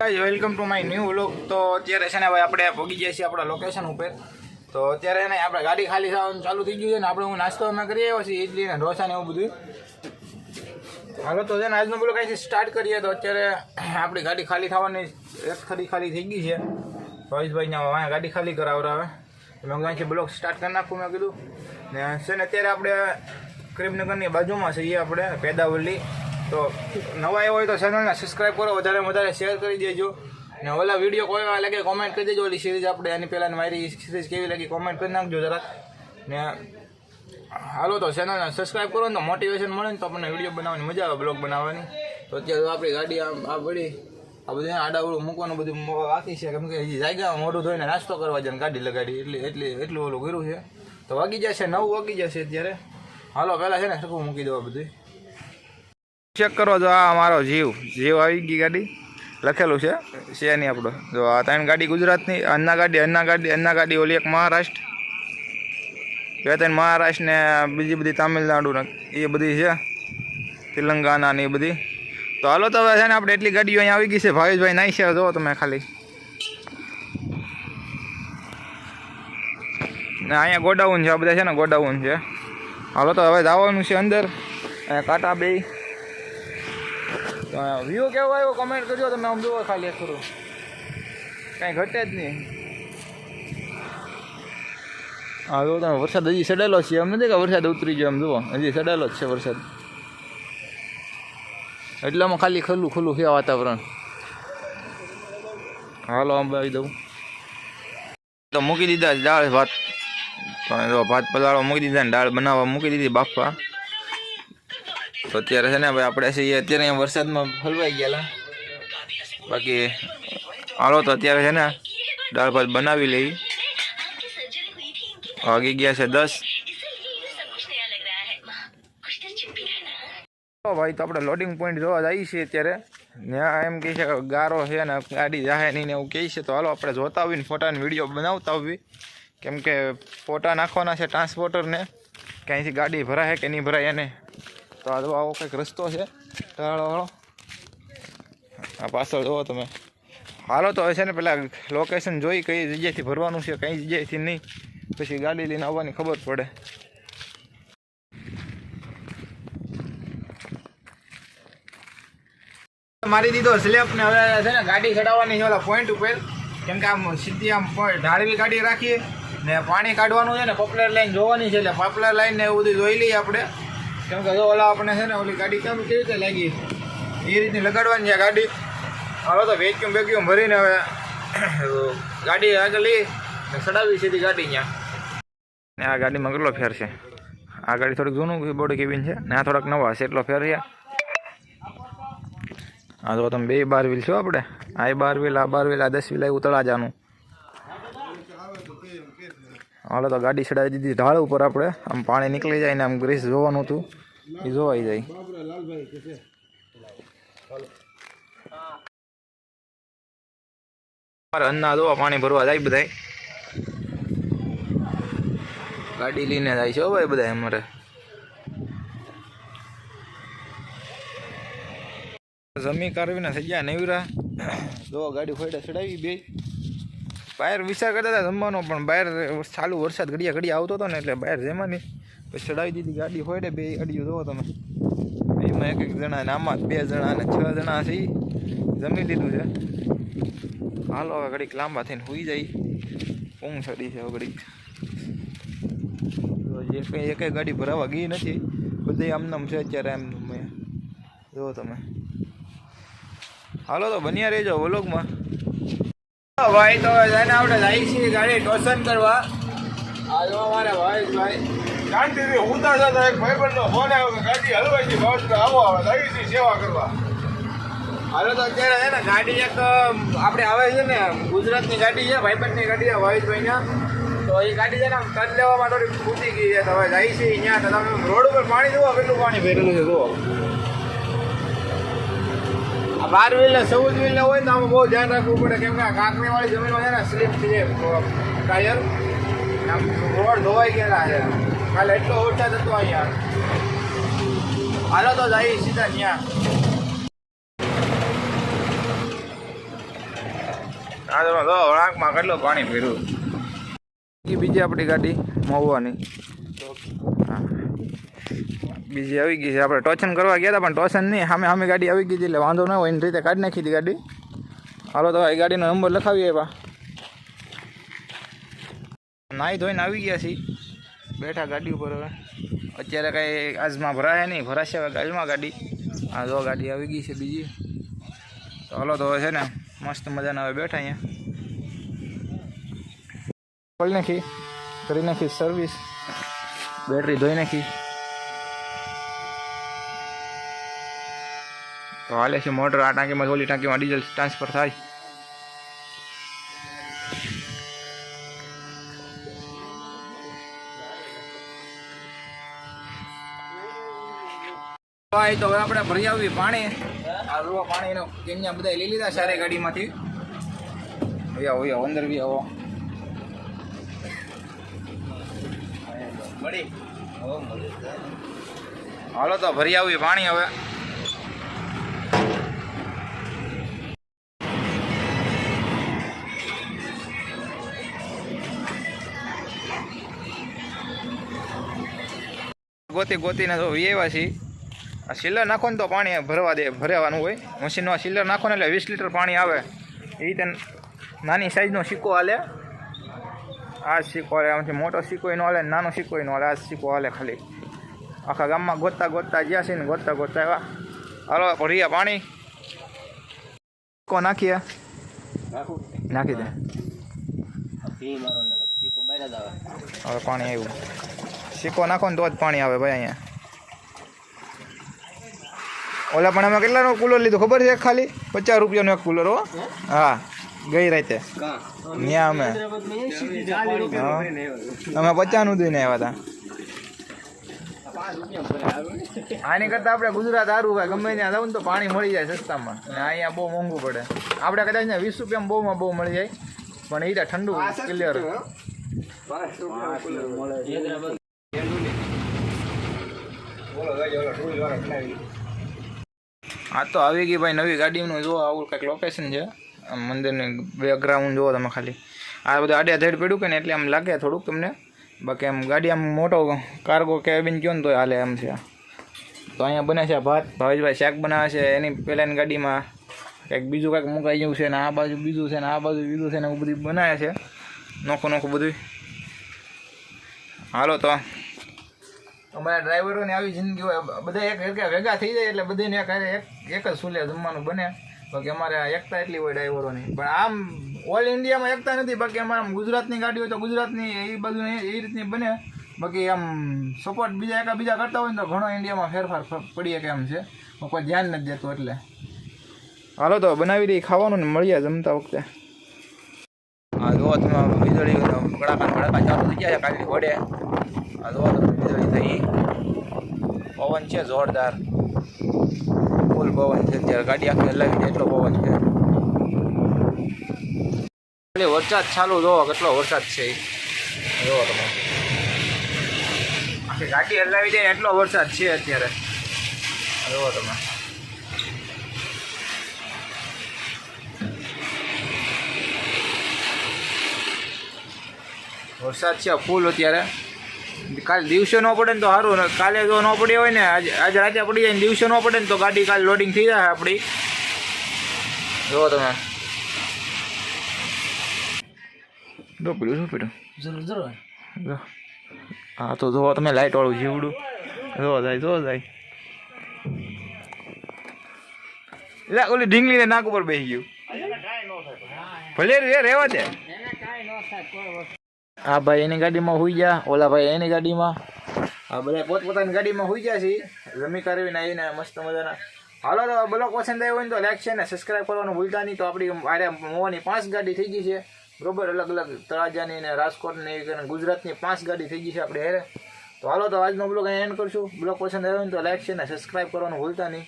Welcome to my new vlog તો અત્યારે છે ને ભાઈ આપણે પહોંચી જઈએ છીએ આપણા લોકેશન ઉપર. તો અત્યારે ને આપણે ગાડી ખાલી થવાનું ચાલુ થઈ ગયું છે ને આપણે હું નાસ્તો અમે કરી આવ્યો છીએ ઇડલી ને ઢોસા ને એવું બધું. હાલો, તો છે ને આજનો બ્લોગ અહીંથી સ્ટાર્ટ કરીએ. તો અત્યારે આપણી ગાડી ખાલી થવાની એક ખરી ખાલી થઈ ગઈ છે. ભાવેશભાઈને અહીંયા ગાડી ખાલી કરાવરાવે મેં અહીંથી બ્લોગ સ્ટાર્ટ કરી નાખું, મેં કીધું. ને છે ને અત્યારે આપણે કરીમનગરની બાજુમાં છીએ આપણે પેદાવલ્લી તો નવા આવ્યો હોય તો ચેનલને સબસ્ક્રાઈબ કરો, વધારે વધારે શેર કરી દેજો. ને ઓલા વીડિયો કોઈ એવા લાગે કોમેન્ટ કરી દેજો, ઓલી સિરીઝ આપણે એની પહેલાં મારી સિરીઝ કેવી લાગી કોમેન્ટ કરી નાખજો જરાક. ને હાલો તો ચેનલને સબસ્ક્રાઈબ કરો ને તો મોટિવેશન મળે ને તો આપણને વીડિયો બનાવવાની મજા આવે બ્લોગ બનાવવાની. તો અત્યારે આપણી ગાડી આમ, આ પડી. આ બધું આડાવડું મૂકવાનું બધું બાકી છે. કેમ કે હજી જાગ્યામાં મોઢું ધોઈને નાસ્તો કરવા જાય ગાડી લગાડી. એટલે એટલે, એટલું ઓલું કર્યું છે. તો વાગી જશે, નવ વાગી જશે અત્યારે. હાલો, પહેલાં છે ને, સરખું મૂકી દેવા બધું ચેક કરો જો આ મારો જીવ. જીવ આવી ગઈ ગાડી. લખેલું છે. છે નહીં આપણો. જો આ ત્રણ ગાડી ગુજરાતની, અન્ના ગાડી અન્ના ગાડી અન્ના ગાડી ઓલી એક મહારાષ્ટ્ર. બે ત્રણ મહારાષ્ટ્ર ને બીજી બધી તામિલનાડુ એ બધી છે. તેલંગાના ને એ બધી. તો હાલો તો હવે છે ને આપણે એટલી ગાડીઓ અહીંયા આવી ગઈ છે. ભાવેશભાઈ નાઈ છે જો તમે ખાલી. ને અહીંયા ગોડાઉન છે, આ બધા છે ને ગોડાઉન છે. હાલો તો હવે જવાનું છે અંદર. કાંટા બે વ્યૂ કેવો આવ્યો? કમેન્ટ કરજો, તમે આમ જુઓ ખાલી ખરું કાંઈ ઘટે જ નહીં. હા, જો તમે વરસાદ હજી સડેલો છે. એમ નથી કે વરસાદ ઉતરી ગયો એમ, જુઓ. હજી સડેલો જ છે વરસાદ. એટલામાં ખાલી ખુલ્લું ખુલ્લું છે વાતાવરણ. હાલો, આમ આવી દઉં. તો મૂકી દીધા દાળ, ભાત. ભાત પલાળવા મૂકી દીધા ને દાળ બનાવવા મૂકી દીધી બાફવા તો અત્યારે છે ને ભાઈ આપણે છીએ, અત્યારે અહીંયા વરસાદમાં હલવાઈ ગયેલા. બાકી, હાલો તો અત્યારે છે ને દાળ ભાત બનાવી લઈ. વાગી ગયા છે દસ. ભાઈ તો આપણે લોડિંગ પોઈન્ટ જોવા જઈએ છીએ અત્યારે. ત્યાં એમ કહે છે ગારો છે ને, ગાડી જાહે નહીં ને એવું કહે છે. તો હાલો આપણે જોતા આવીને ફોટાને વીડિયો બનાવતા આવી કેમ કે ફોટા નાખવાના છે ટ્રાન્સપોર્ટરને ક્યાંયથી ગાડી ભરાય કે નહીં ભરાય એને. તો આ જો આવો કંઈક રસ્તો છે. ઢાળવાળો આ પાછળ જુઓ તમે. હાલો, તો હવે છે ને પેલા લોકેશન જોઈ કઈ જગ્યાએથી ભરવાનું છે, કઈ જગ્યાએથી નહીં. પછી ગાડી લઈને આવવાની ખબર પડે. મારી દીધો સ્લેપ ને હવે છે ને ગાડી ચડાવવાની છે ઓલા પોઈન્ટ ઉપર. કેમ કે આમ સીધી આમ ઢાળવી ગાડી રાખીએ ને પાણી કાઢવાનું છે ને પોપ્યુલર લાઈન જોવાની છે, એટલે પોપ્યુલર લાઈન ને એવું બધું જોઈ લઈએ આપણે. કેમ કે જો ઓલા આપણે છે ને ઓલી ગાડી કેમ કેવી રીતે લાગી? એ રીતની લગાડવાની છે ગાડી. હવે તો વેક્યુમ વેક્યુમ ભરીને હવે ગાડી આગળ લઈ ચડાવી સીધી ગાડી ત્યાં. ને આ ગાડીમાં કેટલો ફેર છે? આ ગાડી થોડીક જૂનું બોડી કેબિન છે? ને આ થોડાક નવા છે, એટલો ફેર છે. હા તો તમે બે બાર વ્હીલ છો આપણે? આ બાર વ્હીલ, આ બાર વ્હીલ, આ દસ વ્હીલ એવું તળાજાનું હાલો તો ગાડી ચડાવી દીધી. ઢાળ ઉપર આપણે આમ પાણી નીકળી જાય ને આમ ગ્રીસ જોવાનું હતું. એ જોવાઈ જાય. મારે અન્ના જોવા પાણી ભરવા જાય બધાય. ગાડી લઈને જાય છે ભાઈ બધા અમારે. જમી કારવીને થઈ ગયા નેવરા. જો ગાડી ફોડે ચડાવી બે. બહાર વિચાર કરતા હતા જમવાનો, પણ બહાર ચાલુ વરસાદ ઘડિયા ઘડિયા આવતો હતો ને એટલે બહાર જમવાની. પછી ચડાવી દીધી ગાડી હોય ને બે અડીઓ જોવો તમે. એમાં એક એક જણા ને આમાં બે જણા ને છ જણા છે જમી લીધું છે. હાલો હવે ઘડીક લાંબા થઈને સુઈ જાય. ઊંઘ ચડી છે હવે ઘડીક. કંઈ એકે ગાડી ભરાવા ગઈ નથી, બધી આમનામ છે અત્યારે એમ જુઓ તમે. હાલો તો બન્યા રહેજો વ્લોગમાં. ભાઈ તો જઈને આપણે જઈએ છીએ ગાડી ટોસન કરવા. આજો અમારે ભાઈ ભાઈ શાંતિથી ઊંધા જતા એક ભાઈબંધનો ફોન આવ્યો કે ગાડી હલવાઈથી ભાવનગર આવો આવે છીએ સેવા કરવા. હાલો તો અત્યારે છે ને ગાડી એક આપણે આવે છે ને ગુજરાતની ગાડી છે ભાઈબંધની ગાડી છે ભાવેશભાઈના. તો એ ગાડી છે ને આમ લેવામાં થોડી ફૂટી ગઈ છે તો હવે જાય છે અહીંયા તો તમે રોડ ઉપર પાણી જુઓ કેટલું પાણી ભરેલું છે જુઓ. બાર વ્હીલ ને ચૌદ વ્હીલ ને હોય તો આમાં બહુ ધ્યાન રાખવું પડે. કેમ કે આ કાંકરી વાળી જમીનમાં છે સ્લીપ થઈ જાય ટાયર આમ રોડ ધોવાઈ ગયેલા છે. કાલે એટલો વરસાદ હતો અહીંયા. હાલો તો જાય સીધા ત્યાં. આ કેટલું પાણી ભર્યું. એ બીજી આપણી ગાડી મોવાની. બીજી આવી ગઈ છે. આપણે ટોચન કરવા ગયા હતા, પણ ટોચન નહીં. સામે સામે ગાડી આવી ગઈ હતી, એટલે વાંધો ન હોય, એની રીતે કાઢી નાખી હતી ગાડી. હાલો, તો એ ગાડીનો નંબર લખાવીએ એવા. નાહી ધોઈને આવી ગયા છીએ. બેઠા ગાડી ઉપર હવે. અત્યારે કાંઈ આજમાં ભરાશે નહીં, ભરાશે હવે ગાડીમાં ગાડી. આ જો ગાડી આવી ગઈ છે બીજી. તો હાલો, તો હવે છે ને, મસ્ત મજાના હવે બેઠા અહીંયા. ખોલી નાખી, કરી નાખી સર્વિસ બેટરી ધોઈ નાખી. તો હાલે છે મોટર આ ટાંકીમાં ઓલી ટાંકીમાં ડીઝલ ટ્રાન્સફર થાય. ભાઈ તો હવે આપણે ભરી આવી પાણી. આ રૂવા પાણીનો કેન્યા બધા લઈ લીધા સારી ગાડીમાંથી. ઓયા ઓયા અંદર બી આવો. હાલો તો ભરી આવી પાણી હવે. ગોતી ગોતીને તો વ્યવા છીએ. આ સિલ્લર નાખો ને તો પાણી ભરવા દે ભરાવાનું હોય. મશીનમાં સિલર નાખો ને એટલે વીસ લીટર પાણી આવે. એ રીતે નાની સાઈઝનો સિક્કો હાલે. આ સિક્કો હાલે આમથી મોટો સિક્કો એનો હાલે નાનો સિક્કો એનો હાલે. આ સિક્કો હાલે ખાલી. આખા ગામમાં ગોતતા ગોતતા જ્યાં છે ને ગોતતા ગોતતા એવા. હાલો ભરીયા પાણી. સિક્કો નાખીએ. નાખી. દે. હવે પાણી આવ્યું. સિક્કો નાખો ને તો જ પાણી આવે ભાઈ અહીંયા. ઓલા પણ અમે કેટલાનો કુલર લીધો ખબર છે ખાલી? પચાસ રૂપિયાનો એક કુલર હો. હા ગઈ રાતે. ત્યાં અમે. અમે પચાસનું દઈને આવ્યા હતા. આની કરતાં આપણે ગુજરાત સારું હોય ગમે ત્યાં જાવ ને તો પાણી મળી જાય સસ્તામાં. ને અહીંયા બહુ મોંઘું પડે. આપણે કદાચ ને વીસ રૂપિયામાં બહુમાં બહુ મળી જાય. પણ એ ઠંડુ ક્લિયર બોલો ગાડી ઓલા ટુ વ્હીલર વાળા બનાવી આ તો આવી ગઈ ભાઈ નવી ગાડીનું. જો આવું કંઈક લોકેશન છે. મંદિરની બેકગ્રાઉન્ડ જુઓ તમે ખાલી. આ બધું આડે ધેડ પડ્યું કે ને એટલે આમ લાગે થોડુંક તમને. બાકી આમ ગાડી આમ મોટો કાર્ગો કેબિન કહો ને તો હાલે એમ છે. તો અહીંયા બને છે ભાત. ભાવેશભાઈ શાક બનાવે છે. એની પહેલાંની ગાડીમાં કંઈક બીજું કંઈક મુકાઈ ગયું છે ને આ બાજુ બીજું છે ને આ બાજુ બીજું છે ને એવું બધું બનાવે છે. નોખું નોખું બધું હાલો તો અમારા ડ્રાઈવરોની આવી જિંદગી હોય. બધા એક એક ભેગા થઈ જાય એટલે બધાને એક એક એક જ સુલે જમવાનું બને. બાકી અમારે આ એકતા એટલી હોય ડ્રાઈવરોની. પણ આમ ઓલ ઇન્ડિયામાં એકતા નથી. બાકી અમારે ગુજરાતની ગાડી હોય તો ગુજરાતની એ બાજુ એ રીતની બને. બાકી આમ સપોર્ટ બીજા એકા બીજા કરતા હોય ને તો ઘણો ઇન્ડિયામાં ફેરફાર પડી શકે એમ છે. કોઈ ધ્યાન નથી દેતું એટલે. હાલો તો બનાવી દઈએ ખાવાનું ને મળીએ જમતા વખતે. હા જો તમે વીજળી કડાકા કડાકા ચાલુ થઈ ગયા છે. વડે. આ જોવા તમે વીજળી થઈ પવન છે જોરદાર. ફૂલ પવન છે અત્યારે. ગાડી આખી હલાવી એટલો પવન છે. વરસાદ ચાલુ જોવો કેટલો વરસાદ છે. જોવો તમે. આખી ગાડી હલાવી જાય એટલો વરસાદ છે અત્યારે. જોવો તમે. વરસાદ છે, ફૂલ અત્યારે. કાલે દિવસે ન પડે ને તો સારું ને કાલે જો ન પડ્યો હોય ને આજે આજે રાતે પડી જાય ને દિવસે ન પડે ને તો ગાડી કાલે લોડિંગ થઈ જાય આપણી જુઓ તમે. જો પીડું શું જો. હા તો જુઓ તમે લાઇટ વાળું જીવડું. જો જાય જો જાય. એટલે ઓલી ઢીંગલીને નાક ઉપર બેસી ગયું. ભલે રે રેવા દે. આ ભાઈ એની ગાડીમાં હોઈ ગયા, ઓલા ભાઈ એની ગાડીમાં. આ બધા પોતપોતાની ગાડીમાં હોઈ ગયા છે. રમી કરવીને આવીને મસ્ત મજાના. હાલો તો બ્લોગ પસંદ આવ્યો હોય તો લાઈક છે ને સબસ્ક્રાઈબ કરવાનું ભૂલતા નહીં. તો આપણી આરે મોવાની પાંચ ગાડી થઈ ગઈ છે. બરોબર, અલગ અલગ તળાજાની ને રાજકોટની કરીને ગુજરાતની પાંચ ગાડી થઈ ગઈ છે આપણે હેરે. તો હાલો તો આજનો બ્લોગ એન્ડ કરશું. બ્લોગ પસંદ આવ્યો હોય તો લાઈક છે ને સબસ્ક્રાઈબ કરવાનું ભૂલતા નહીં.